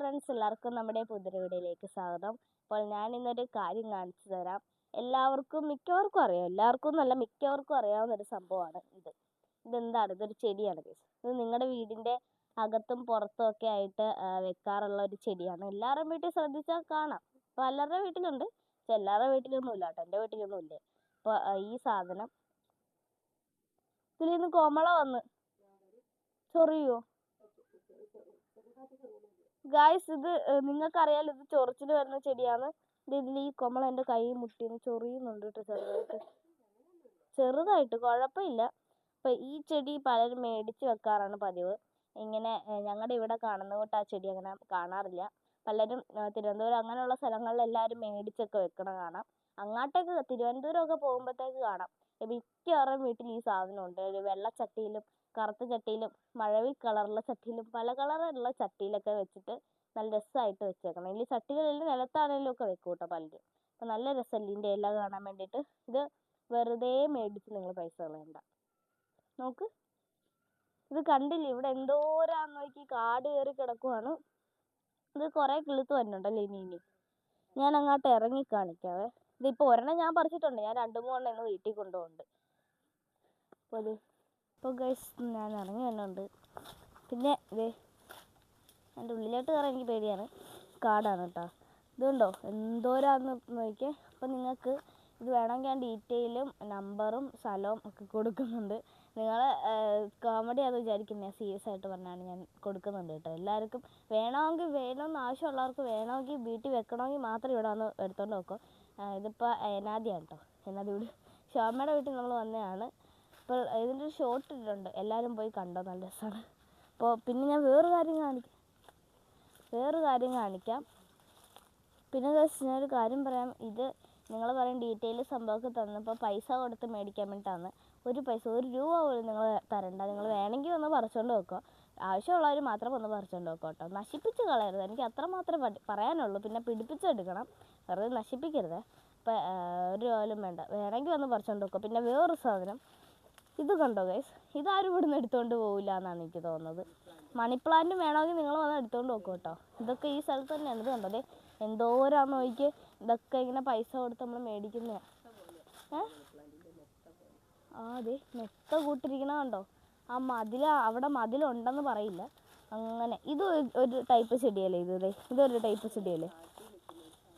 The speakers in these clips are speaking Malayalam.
ഫ്രണ്ട്സ് എല്ലാവർക്കും നമ്മുടെ പുതിയ വീഡിയോയിലേക്ക് സ്വാഗതം. അപ്പോൾ ഞാൻ ഇന്നൊരു കാര്യം കാണിച്ചു തരാം. എല്ലാവർക്കും മിക്കവർക്കും അറിയാം. എല്ലാവർക്കും എന്നല്ല മിക്കവർക്കും അറിയാവുന്ന ഒരു സംഭവമാണ് ഇത്. ഇതെന്താണ്? ഇതൊരു ചെടിയാണ്. ഇത് നിങ്ങളുടെ വീടിന്റെ അകത്തും പുറത്തും ഒക്കെ ആയിട്ട് വെക്കാറുള്ള ഒരു ചെടിയാണ്. എല്ലാവരുടെയും വീട്ടിൽ ശ്രദ്ധിച്ചാൽ കാണാം. പലരുടെ വീട്ടിലുണ്ട്. പക്ഷെ എല്ലാവരുടെ വീട്ടിലൊന്നും ഇല്ല കേട്ടോ. എന്റെ വീട്ടിലൊന്നും ഇല്ല. അപ്പോൾ ഈ സാധനം. ഇതിൽ നിന്ന് കോമള വന്ന്. ചൊറിയോ? ഗായ്സ് ഇത് നിങ്ങൾക്ക് നിങ്ങൾക്കറിയാലോ ഇത് ചൊറിച്ചിൽ വരുന്ന ചെടിയാണ്. ഇത് ഇതിൽ ഈ കൊമള എന്റെ കൈ മുട്ടിന്ന് ചൊറിയുന്നുണ്ട് കേട്ടോ ചെറുതായിട്ട്. ചെറുതായിട്ട് കുഴപ്പമില്ല. അപ്പം ഈ ചെടി പലരും മേടിച്ച് വെക്കാറാണ് പതിവ്. ഇങ്ങനെ ഞങ്ങളുടെ ഇവിടെ കാണുന്ന കൂട്ട് ആ ചെടി അങ്ങനെ കാണാറില്ല. പലരും തിരുവനന്തപുരം അങ്ങനെയുള്ള സ്ഥലങ്ങളിൽ എല്ലാവരും മേടിച്ചൊക്കെ വെക്കണ കാണാം. അങ്ങോട്ടേക്ക് തിരുവനന്തപുരമൊക്കെ പോകുമ്പോഴത്തേക്ക് കാണാം. മിക്കവാറും വീട്ടിൽ ഈ സാധനം ഉണ്ട് ഒരു വെള്ള ചട്ടിയിലും കറുത്ത ചട്ടിയിലും മഴവിൽ കളറുള്ള ചട്ടിയിലും പല കളറുള്ള ചട്ടിയിലൊക്കെ വെച്ചിട്ട് നല്ല രസമായിട്ട് വെച്ചേക്കണം. ഇതിൽ ചട്ടികളിൽ നിലത്താണെങ്കിലും ഒക്കെ വെക്കും കേട്ടോ പലരും അപ്പം നല്ല രസമല്ലേ ഇതിന്റെ ഇല കാണാൻ വേണ്ടിയിട്ട് ഇത് വെറുതെ മേടിച്ച് നിങ്ങൾ പൈസ കളയണ്ട. നോക്ക്. ഇത് കണ്ടില്ലേ? ഇവിടെ എന്തോരാന്ന് നോക്കി കാട് കയറി കിടക്കുവാണ്. ഇത് കുറേ കിളുത്ത് വരുന്നുണ്ടല്ലേ ഇനി ഇനി. ഞാൻ അങ്ങോട്ട് ഇറങ്ങി കാണിക്കാവേ. ഇതിപ്പോൾ ഒരെണ്ണം ഞാൻ പറിച്ചിട്ടുണ്ട്. ഞാൻ രണ്ട് മൂന്നെണ്ണം ഇന്ന് വീട്ടിൽ കൊണ്ടുപോകുന്നുണ്ട് അപ്പോൾ അത് ഇപ്പോൾ ഗൈസ് ഞാൻ ഇറങ്ങി വരുന്നുണ്ട്. പിന്നെ ഇതേ എന്റെ ഉള്ളിലോട്ട് കയറാൻ എനിക്ക് പേടിയാണ്. കാടാണ് കേട്ടോ. ഇതുണ്ടോ എന്തോരാന്ന് നോക്കിയേ. അപ്പോൾ നിങ്ങൾക്ക് ഇത് വേണമെങ്കിൽ ഞാൻ ഡീറ്റെയിലും നമ്പറും സ്ഥലവും ഒക്കെ കൊടുക്കുന്നുണ്ട്. നിങ്ങൾ കോമഡി ആണെന്ന് വിചാരിക്കുന്നത് സീരിയസ് ആയിട്ട് പറഞ്ഞാണ് ഞാൻ കൊടുക്കുന്നുണ്ട് കേട്ടോ. എല്ലാവർക്കും വേണമെങ്കിൽ വേണമെന്ന് ആവശ്യമുള്ളവർക്ക് വേണമെങ്കിൽ വീട്ടിൽ വെക്കണമെങ്കിൽ മാത്രം ഇവിടെ വന്ന് എടുത്തോണ്ട് വെക്കും ഇതിപ്പോൾ ഏനാദിയാണ് കേട്ടോ. ഏനാദി വീട് ശോമയുടെ വീട്ടിൽ നമ്മൾ വന്നതാണ്. അപ്പോൾ ഇതിന്റെ ഷോർട്ട് ഇട്ടിട്ടുണ്ട്. എല്ലാവരും പോയി കണ്ടോ? നല്ല രസമാണ്. അപ്പോൾ പിന്നെ ഞാൻ വേറൊരു കാര്യം കാണിക്കാം. വേറൊരു കാര്യം കാണിക്കാം. പിന്നെ ഞാനൊരു കാര്യം പറയാം. ഇത് നിങ്ങൾ പറയും ഡീറ്റെയിൽ സംഭവമൊക്കെ തന്നപ്പോൾ പൈസ കൊടുത്ത് മേടിക്കാൻ വേണ്ടിയിട്ടാണ്. ഒരു പൈസ ഒരു രൂപ പോലും നിങ്ങൾ തരണ്ട. നിങ്ങൾ വേണമെങ്കിൽ ഒന്ന് പറിച്ചുകൊണ്ട് വെക്കുക ആവശ്യമുള്ളവർ മാത്രം ഒന്ന് പറിച്ചുകൊണ്ട് വെക്കുക കേട്ടോ. നശിപ്പിച്ച് കളയരുത്. എനിക്ക് അത്ര മാത്രമേ പറയാനുള്ളൂ. പിന്നെ പിടിപ്പിച്ചെടുക്കണം. വെറുതെ നശിപ്പിക്കരുത്. ഇപ്പം ഒരു പോലും വേണ്ട. വേണമെങ്കിൽ ഒന്ന് പറിച്ചുകൊണ്ട് വെക്കുക പിന്നെ വേറൊരു സാധനം. ഇത് കണ്ടോ ഗൈസ് ഇതാരും ഇവിടുന്ന് എടുത്തുകൊണ്ട് പോകില്ല എന്നാണ് എനിക്ക് തോന്നുന്നത്. മണി പ്ലാന്റ് വേണമെങ്കിൽ നിങ്ങൾ വന്ന് എടുത്തുകൊണ്ട് നോക്കും കേട്ടോ. ഇതൊക്കെ ഈ സ്ഥലത്ത് തന്നെയാണ്. ഇത് കണ്ടത് എന്തോരാന്ന് നോക്കി ഇതൊക്കെ ഇങ്ങനെ പൈസ കൊടുത്ത് നമ്മൾ മേടിക്കുന്നതാണ് ഏ? ആ അതെ മെത്ത കൂട്ടിരിക്കണ കണ്ടോ? ആ മതിൽ അവിടെ മതിലുണ്ടെന്ന് പറയില്ല. അങ്ങനെ. ഇത് ഒരു- ടൈപ്പ് ചെടിയല്ലേ ഇത് ഇതൊരു ടൈപ്പ് ചെടിയല്ലേ?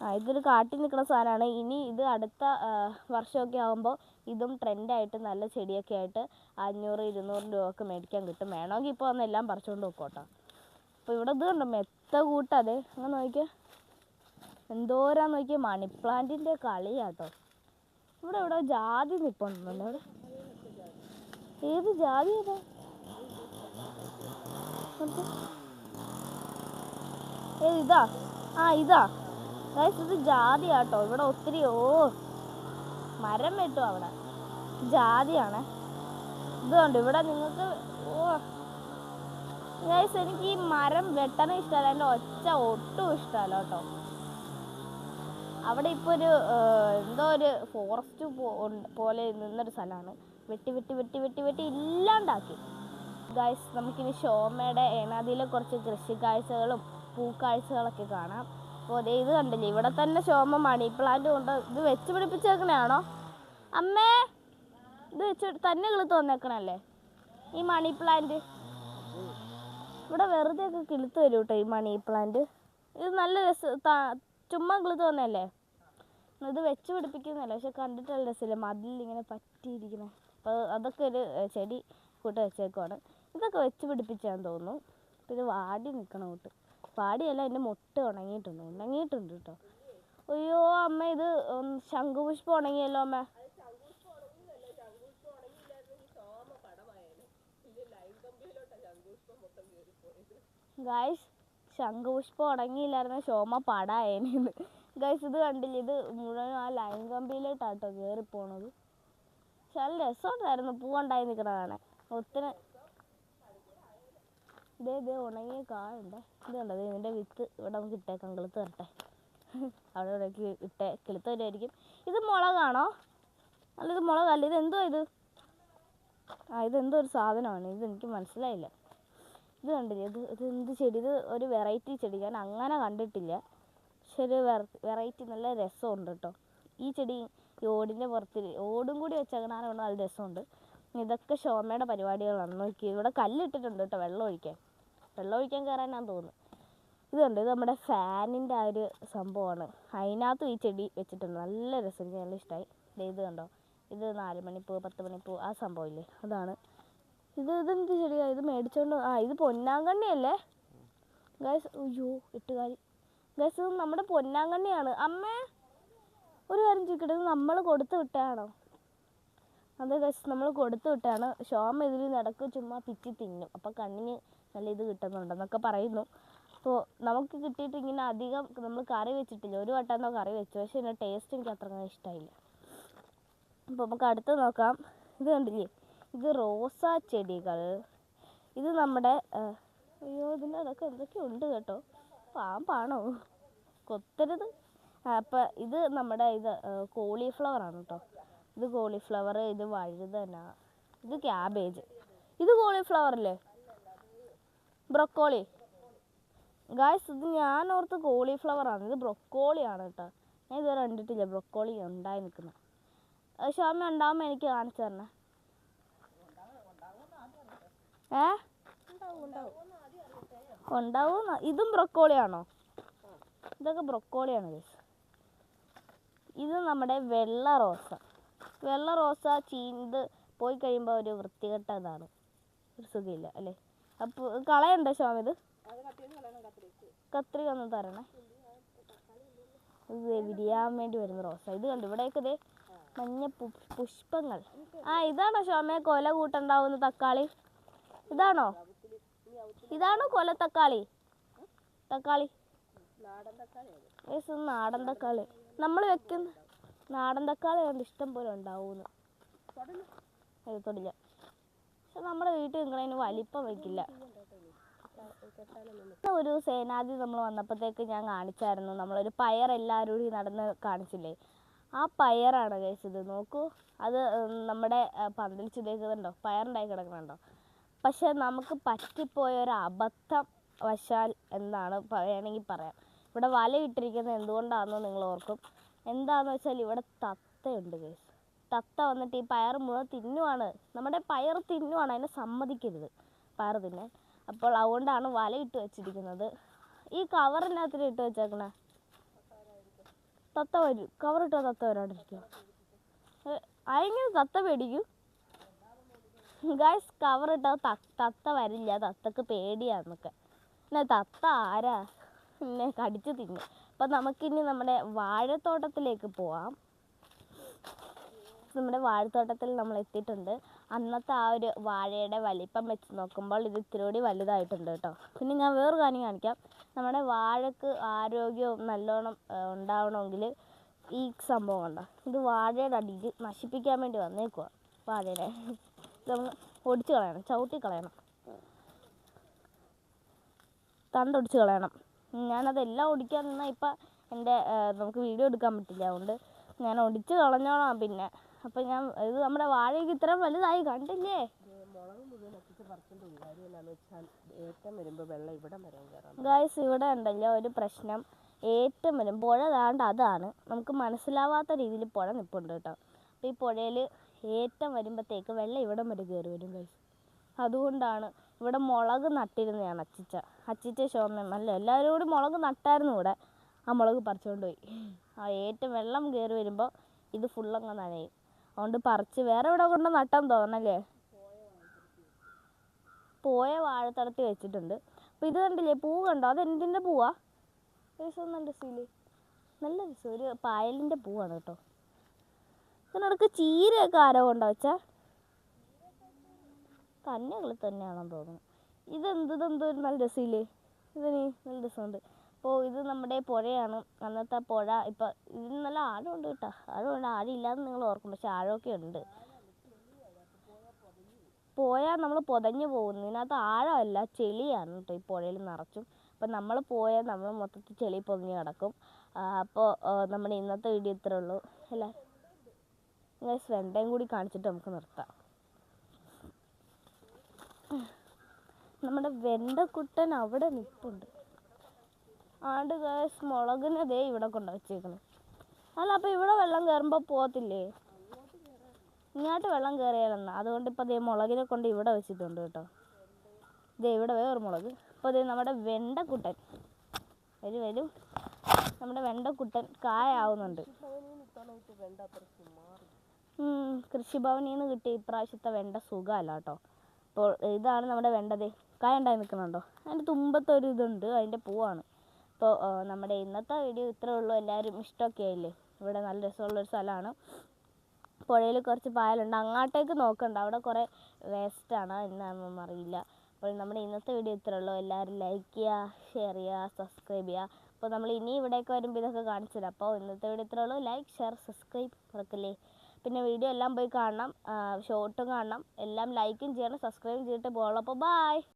ആ ഇതൊരു കാട്ടിൽ നിൽക്കുന്ന സാധനമാണ്. ഇനി ഇത് അടുത്ത വർഷമൊക്കെ ആകുമ്പോൾ ഇതും ട്രെൻഡായിട്ട് നല്ല ചെടിയൊക്കെ ആയിട്ട് അഞ്ഞൂറ് ഇരുന്നൂറ് രൂപയൊക്കെ മേടിക്കാൻ കിട്ടും. വേണമെങ്കിൽ ഇപ്പോൾ വന്ന് എല്ലാം പറിച്ചുകൊണ്ട് വെക്കും അപ്പോൾ ഇവിടെ ഇത് കണ്ടോ? മെത്ത കൂട്ടതെ അങ്ങനെ നോക്കിയാൽ എന്തോരാന്ന് നോക്കിയേ മണി പ്ലാന്റിന്റെ കളിയാട്ടോ. ഇവിടെ ഇവിടെ ജാതി നിൽപ്പുണ്ടല്ലോ ഇവിടെ ഏത് ജാതി ഏതാ നോക്ക്. ഇതാ. ആ ഇതാ. ഇത് ജാതി ആട്ടോ ഇവിടെ ഒത്തിരി ഓ. മരം വെട്ടും അവിടെ. ജാതിയാണ്. ഇതുകൊണ്ട് ഇവിടെ നിങ്ങൾക്ക് ഓ. ഗൈസ് എനിക്ക് ഈ മരം വെട്ടണ ഇഷ്ടമല്ല. എന്റെ ഒച്ച ഒട്ടും ഇഷ്ടമല്ല കേട്ടോ. അവിടെ ഇപ്പോൾ ഒരു എന്തോ ഒരു ഫോറസ്റ്റ് പോലെ നിന്നൊരു സ്ഥലമാണ്. വെട്ടി വെട്ടി വെട്ടി വെട്ടി വെട്ടി ഇല്ലാണ്ടാക്കി. ഗൈസ് നമുക്കിനി ഷോമയുടെ ഏനാദിയിലെ കുറച്ച് കൃഷി കാഴ്ചകളും പൂക്കാഴ്ചകളൊക്കെ കാണാം. അപ്പോൾ ഇത് കണ്ടില്ലേ? ഇവിടെ തന്നെ ഷോമ മണി പ്ലാന്റ് കൊണ്ട് ഇത് വെച്ച് പിടിപ്പിച്ചേക്കണയാണോ? അമ്മേ ഇത് വെച്ച് തന്നെ കിളുത്ത് വന്നേക്കണല്ലേ ഈ മണി പ്ലാന്റ് ഇവിടെ വെറുതെ ഒക്കെ കിളുത്ത് വരും കേട്ടോ ഈ മണി പ്ലാന്റ് ഇത് നല്ല രസം ചുമ്മാ കിളുത്ത് വന്നല്ലേ ഇത് വെച്ച് പിടിപ്പിക്കുന്നതല്ല പക്ഷെ കണ്ടിട്ടല്ല രസമില്ല. മതിലിങ്ങനെ പറ്റിയിരിക്കണേ. അപ്പോൾ അതൊക്കെ ഒരു ചെടി കൂട്ട് വെച്ചേക്കുവാണ്. ഇതൊക്കെ വെച്ച് പിടിപ്പിച്ചാന്ന് തോന്നുന്നു. ഇത് വാടി നിൽക്കണ കൂട്ട്. വാടിയല്ല എന്റെ മുട്ട ഉണങ്ങിയിട്ടുണ്ട് ഉണങ്ങിയിട്ടുണ്ട് കേട്ടോ അയ്യോ അമ്മ ഇത് ശംഖുപുഷ്പം ഉണങ്ങിയല്ലോ അമ്മ. ഗായ്സ് ശംഖുപുഷ്പം ഉണങ്ങിയില്ലായിരുന്ന ശോമ പടായേനെന്ന്. ഗൈസ് ഇത് കണ്ടില്ല ഇത് മുഴുവൻ ആ ലൈൻ കമ്പിയിലോട്ടാട്ടോ കയറി പോണത് നല്ല രസമുണ്ടായിരുന്നു പൂവുണ്ടായി നിൽക്കണ കാണാൻ. ഒത്തിരി ഇതേ ഇതേ ഉണങ്ങിയ കായുണ്ട് ഇത് കണ്ടോ? ദേ ഇതിന്റെ വിത്ത് ഇവിടെ നമുക്ക് ഇട്ടേക്കാം. കിളുത്ത് വരട്ടെ. അവിടെ ഇവിടെ ഇട്ടേ കിളുത്ത് വരുമായിരിക്കും ഇത് മുളകാണോ? അല്ല ഇത് മുളകല്ല. ഇത് എന്തോ ഇത്? ആ ഇതെന്തോ ഒരു സാധനമാണ്. ഇത് എനിക്ക് മനസ്സിലായില്ല. ഇത് കണ്ടില്ലേ? ഇത് ഇത് എന്ത് ചെടി? ഇത് ഒരു വെറൈറ്റി ചെടി. ഞാൻ അങ്ങനെ കണ്ടിട്ടില്ല. പക്ഷെ ഒരു വെറൈറ്റി നല്ല രസമുണ്ട് കേട്ടോ. ഈ ചെടി ഈ ഓടിന്റെ പുറത്തിൽ ഓടും കൂടി വെച്ചേക്കണാണ് കൊണ്ട് നല്ല രസമുണ്ട്. ഇതൊക്കെ ഷോമയുടെ പരിപാടികളാണ്. നോക്കി ഇവിടെ കല്ലിട്ടിട്ടുണ്ട് കേട്ടോ വെള്ളം ഒഴിക്കാൻ. വെള്ളം ഒഴിക്കാൻ കയറാനാന്ന് തോന്നുന്നു ഇതുണ്ട് ഇത് നമ്മുടെ ഫാനിന്റെ ആ ഒരു സംഭവമാണ്. അതിനകത്തും ഈ ചെടി വെച്ചിട്ടുണ്ട്. നല്ല രസം. എനിക്ക് നല്ല ഇഷ്ടമായി ഇത് കണ്ടോ? ഇത് നാല് മണിപ്പൂ പത്ത് മണിപ്പൂ ആ സംഭവമില്ലേ? അതാണ്. ഇത് ഇതെന്ത് ചെടിയാ? ഇത് മേടിച്ചോണ്ട് ആ ഇത് പൊന്നാങ്കണ്ണിയല്ലേ? ഗൈസ് അയ്യോ എട്ടുകാലി ഗൈസ് ഇത് നമ്മുടെ പൊന്നാങ്കണ്ണിയാണ്. അമ്മേ ഒരു കാര്യം ചോദിക്കട്ടെ? ഇത് നമ്മൾ കൊടുത്തു വിട്ടാണോ അതെ ഗൈസ് നമ്മൾ കൊടുത്തു വിട്ടാണ് ഷോമ ഇതിൽ നടക്ക്. ചുമ്മാ പിച്ചി തിന്നും. അപ്പോൾ കണ്ണിന് നല്ല ഇത് കിട്ടുന്നുണ്ടെന്നൊക്കെ പറയുന്നു. അപ്പോൾ നമുക്ക് കിട്ടിയിട്ട് ഇങ്ങനെ അധികം നമ്മൾ കറി വെച്ചിട്ടില്ല. ഒരു വട്ടമെന്നോ കറി വെച്ചു. പക്ഷെ ഇതിന്റെ ടേസ്റ്റ് എനിക്ക് അത്ര ഇഷ്ടമായില്ല അപ്പോൾ നമുക്ക് അടുത്ത് നോക്കാം. ഇത് കണ്ടില്ലേ? ഇത് റോസാ ചെടികൾ. ഇത് നമ്മുടെ അയ്യോ ഇതിന്റെ അതൊക്കെ എന്തൊക്കെ ഉണ്ട് കേട്ടോ. പാമ്പാണോ? കൊത്തരുത്. അപ്പോൾ അപ്പം ഇത് നമ്മുടെ ഇത് കോളിഫ്ലവർ ആണ് കേട്ടോ. ഇത് കോളിഫ്ലവർ ഇത് വഴുതന ഇത് ക്യാബേജ് ഇത് കോളിഫ്ലവർ അല്ലേ? ബ്രൊക്കോളി. ഗായ്സ് ഇത് ഞാൻ ഓർത്ത് കോളിഫ്ലവർ ആണ്. ഇത് ബ്രൊക്കോളി ആണ് കേട്ടോ. ഞാൻ ഇതുവരെ കണ്ടിട്ടില്ല. ബ്രൊക്കോളി ഉണ്ടായി നിൽക്കുന്നത് ഷോമ ഉണ്ടാവുമ്പോൾ എനിക്ക് കാണിച്ചു തരണേ. ഏ? ഉണ്ടാവും ഇതും ബ്രൊക്കോളിയാണോ? ഇതൊക്കെ ബ്രൊക്കോളിയാണ് ഗൈസ് ഇത് നമ്മുടെ വെള്ള റോസ. വെള്ള റോസ ചീന്ത് പോയി കഴിയുമ്പോൾ ഒരു വൃത്തികെട്ട ഇതാണ് ഒരു സുഖമില്ല അല്ലേ? അപ്പോൾ കളയണ്ടോ ശ്യാമിത്. ഇത് കത്രിക ഒന്ന് തരണേ. ഇത് വിരിയാൻ വേണ്ടി വരുന്ന റോസ. ഇത് കണ്ടു? ഇവിടെയൊക്കെ ദേ മഞ്ഞ പുഷ്പങ്ങൾ. ആ ഇതാണോ ശ്യാമയെ കൊല കൂട്ടുണ്ടാവുന്ന തക്കാളി? ഇതാണോ? ഇതാണോ കൊല തക്കാളി? തക്കാളി. ഏസ് നാടൻ തക്കാളി. നമ്മൾ വെക്കുന്ന നാടൻ തക്കാളി കണ്ട് ഇഷ്ടം പോലെ ഉണ്ടാവുന്നു. അത് തൊടില്ല. പക്ഷെ നമ്മുടെ വീട്ടിൽ നിൽക്കണതിന് വലിപ്പം വെക്കില്ല ഒരു സേനാധി നമ്മൾ വന്നപ്പോഴത്തേക്ക് ഞാൻ കാണിച്ചായിരുന്നു. നമ്മളൊരു പയർ എല്ലാവരും കൂടി നടന്ന് കാണിച്ചില്ലേ? ആ പയറാണ് കഴിച്ചത്. നോക്കൂ അത് നമ്മുടെ പന്തൽ ചിതേക്കുന്നുണ്ടോ പയറുണ്ടായി കിടക്കുന്നുണ്ടോ? പക്ഷെ നമുക്ക് പറ്റിപ്പോയ ഒരു അബദ്ധം വശാൽ എന്നാണ് വേണമെങ്കിൽ പറയാം. ഇവിടെ വല ഇട്ടിരിക്കുന്നത് എന്തുകൊണ്ടാണെന്ന് നിങ്ങൾ ഓർക്കും. എന്താണെന്ന് വെച്ചാൽ ഇവിടെ തത്തയുണ്ട് കേസ് തത്ത വന്നിട്ട് ഈ പയർ മുഴുവൻ തിന്നുവാണ്. നമ്മുടെ പയർ തിന്നുവാണ് അതിനെ സമ്മതിക്കരുത്. പയർ തിന്നെ അപ്പോൾ അതുകൊണ്ടാണ് വലയിട്ട് വെച്ചിരിക്കുന്നത്. ഈ കവറിനകത്തിൽ ഇട്ട് വെച്ചേക്കണ. തത്ത വരും. കവറിട്ടോ തത്ത വരാണ്ടിരിക്കും അതെങ്ങനെ തത്ത പേടിക്കും? ഗായ്സ് കവറിട്ടാൽ തത്ത വരില്ല. തത്തക്ക് പേടിയാന്നൊക്കെ. പിന്നെ തത്ത ആരാ? പിന്നെ കടിച്ചു തിന്നു. അപ്പം നമുക്കിനി നമ്മുടെ വാഴത്തോട്ടത്തിലേക്ക് പോവാം. നമ്മുടെ വാഴത്തോട്ടത്തിൽ നമ്മൾ എത്തിയിട്ടുണ്ട്. അന്നത്തെ ആ ഒരു വാഴയുടെ വലിപ്പം വെച്ച് നോക്കുമ്പോൾ ഇത് ഇത്തിരി കൂടി വലുതായിട്ടുണ്ട് കേട്ടോ. പിന്നെ ഞാൻ വേറൊരു കാര്യം കാണിക്കാം. നമ്മുടെ വാഴക്ക് ആരോഗ്യവും നല്ലോണം ഉണ്ടാവണമെങ്കിൽ ഈ സംഭവം കണ്ടോ? ഇത് വാഴയുടെ അടിയിൽ നശിപ്പിക്കാൻ വേണ്ടി വന്നേക്കുക വാഴയുടെ. നമ്മൾ ഒടിച്ച് കളയണം ചവിട്ടി കളയണം. തണ്ടൊടിച്ച് കളയണം. ഞാനതെല്ലാം ഒടിക്കാൻ നിന്നാൽ ഇപ്പം എന്റെ നമുക്ക് വീഡിയോ എടുക്കാൻ പറ്റില്ല. അതുകൊണ്ട് ഞാൻ ഒടിച്ച് കളഞ്ഞോളാം പിന്നെ. അപ്പം ഞാൻ ഇത് നമ്മുടെ വാഴയ്ക്ക് ഇത്രയും വലുതായി കണ്ടില്ലേ? ഗായ്സ് ഇവിടെ ഉണ്ടല്ലോ ഒരു പ്രശ്നം. ഏറ്റവും വരും. പുഴ താണ്ട് അതാണ്. നമുക്ക് മനസ്സിലാവാത്ത രീതിയിൽ പുഴ നിൽപ്പുണ്ട് കേട്ടോ. അപ്പോൾ ഈ പുഴയിൽ ഏറ്റം വരുമ്പോഴത്തേക്ക് വെള്ളം ഇവിടം വരെ കയറി വരും ഗൈസ് അതുകൊണ്ടാണ് ഇവിടെ മുളക് നട്ടിരുന്നതാണ് അച്ചിച്ച. അച്ചിച്ച ശോമ്യം അല്ല എല്ലാവരും കൂടി മുളക് നട്ടായിരുന്നു ഇവിടെ. ആ മുളക് പറിച്ചുകൊണ്ട് പോയി. ആ വെള്ളം കയറി വരുമ്പോൾ ഇത് ഫുള്ളങ്ങ് നനയും. അതുകൊണ്ട് പറിച്ച് വേറെ എവിടെ കൊണ്ട് നട്ടാൻ തോന്നല്ലേ പോയ വാഴത്തടത്തിൽ വെച്ചിട്ടുണ്ട്. അപ്പോൾ ഇത് കണ്ടില്ലേ? പൂ കണ്ടോ? അത് എന്തിന്റെ പൂവാ? രസമൊന്നുണ്ട് രസമില്ലേ നല്ല രസം. ഒരു പായലിന്റെ പൂവാണ് കേട്ടോ. ഇതിനിടക്ക് ചീരയൊക്കെ ആരോ കൊണ്ടോ വെച്ചാ? തന്നെ തന്നെയാണെന്ന് തോന്നുന്നു. ഇതെന്ത്? ഇതെന്തോ നല്ല രസമില്ലേ? ഇതിന് നല്ല രസമുണ്ട്. അപ്പോൾ ഇത് നമ്മുടെ പുഴയാണ്. അന്നത്തെ പുഴ. ഇപ്പോൾ ഇതിന് നല്ല ആഴമുണ്ട് കേട്ടോ. ആഴമുണ്ട്. ആഴമില്ലാന്ന് നിങ്ങൾ ഓർക്കും. പക്ഷെ ആഴമൊക്കെ ഉണ്ട്. പോയാൽ നമ്മൾ പൊതഞ്ഞു പോകുന്നു. ഇതിനകത്ത് ആഴമല്ല. ചെളിയാണ് കേട്ടോ ഈ പുഴയിൽ നിറച്ചും. അപ്പം നമ്മൾ പോയാൽ നമ്മൾ മൊത്തത്തിൽ ചെളി പൊതിഞ്ഞ് കിടക്കും. അപ്പോൾ നമ്മുടെ ഇന്നത്തെ വീഡിയോ ഇത്രേ ഉള്ളൂ. അല്ലേ? നിങ്ങൾ വെണ്ടയും കൂടി കാണിച്ചിട്ട് നമുക്ക് നിർത്താം. നമ്മുടെ വെണ്ടക്കുട്ടൻ അവിടെ നിൽപ്പുണ്ട് ആണ്ട് ഗൈസ് മുളകിനെ ദേ ഇവിടെ കൊണ്ട് വെച്ചേക്കണ്. അല്ല അപ്പോൾ ഇവിടെ വെള്ളം കയറുമ്പോൾ പോകത്തില്ലേ? ഇങ്ങോട്ട് വെള്ളം കയറിയാലെന്നാ അതുകൊണ്ട് ഇപ്പോൾ ദേ മുളകിനെ കൊണ്ട് ഇവിടെ വെച്ചിട്ടുണ്ട് കേട്ടോ. ദേ ഇവിടെ വേറെ മുളക്. അപ്പോൾ ദേ നമ്മുടെ വെണ്ടക്കുട്ടൻ. വരും വരും. നമ്മുടെ വെണ്ടക്കുട്ടൻ കായാവുന്നുണ്ട്. കൃഷിഭവനിൽ നിന്ന് കിട്ടിയ ഇപ്രാവശ്യത്തെ വെണ്ട സുഖമല്ല കേട്ടോ. അപ്പോൾ ഇതാണ് നമ്മുടെ വെണ്ടതേ കായ ഉണ്ടായി നിൽക്കുന്നുണ്ടോ? അതിന്റെ തുമ്പത്തൊരു ഇതുണ്ട് അതിന്റെ പൂവാണ്. അപ്പോൾ നമ്മുടെ ഇന്നത്തെ വീഡിയോ ഇത്രേ ഉള്ളൂ. എല്ലാവരും ഇഷ്ടമൊക്കെ ആയില്ലേ? ഇവിടെ നല്ല രസമുള്ളൊരു സ്ഥലമാണ്. പുഴയിൽ കുറച്ച് പായലുണ്ട്. അങ്ങോട്ടേക്ക് നോക്കണ്ട. അവിടെ കുറേ വേസ്റ്റാണ് എന്നാണെന്നൊന്നും അറിയില്ല. അപ്പോൾ നമ്മുടെ ഇന്നത്തെ വീഡിയോ ഇത്രേ ഉള്ളൂ. എല്ലാവരും ലൈക്ക് ചെയ്യുക ഷെയർ ചെയ്യുക സബ്സ്ക്രൈബ് ചെയ്യുക. അപ്പോൾ നമ്മൾ ഇനി ഇവിടേക്ക് വരുമ്പോൾ ഇതൊക്കെ കാണിച്ചു തരാം. അപ്പോൾ ഇന്നത്തെ വീഡിയോ ഇത്രേ ഉള്ളൂ. ലൈക്ക് ഷെയർ സബ്സ്ക്രൈബ് മറക്കല്ലേ പിന്നെ വീഡിയോ എല്ലാം പോയി കാണണം. ഷോർട്ടും കാണണം. എല്ലാം ലൈക്കും ചെയ്യണം. സബ്സ്ക്രൈബും ചെയ്തിട്ട് പോകണം. അപ്പോൾ ബായ്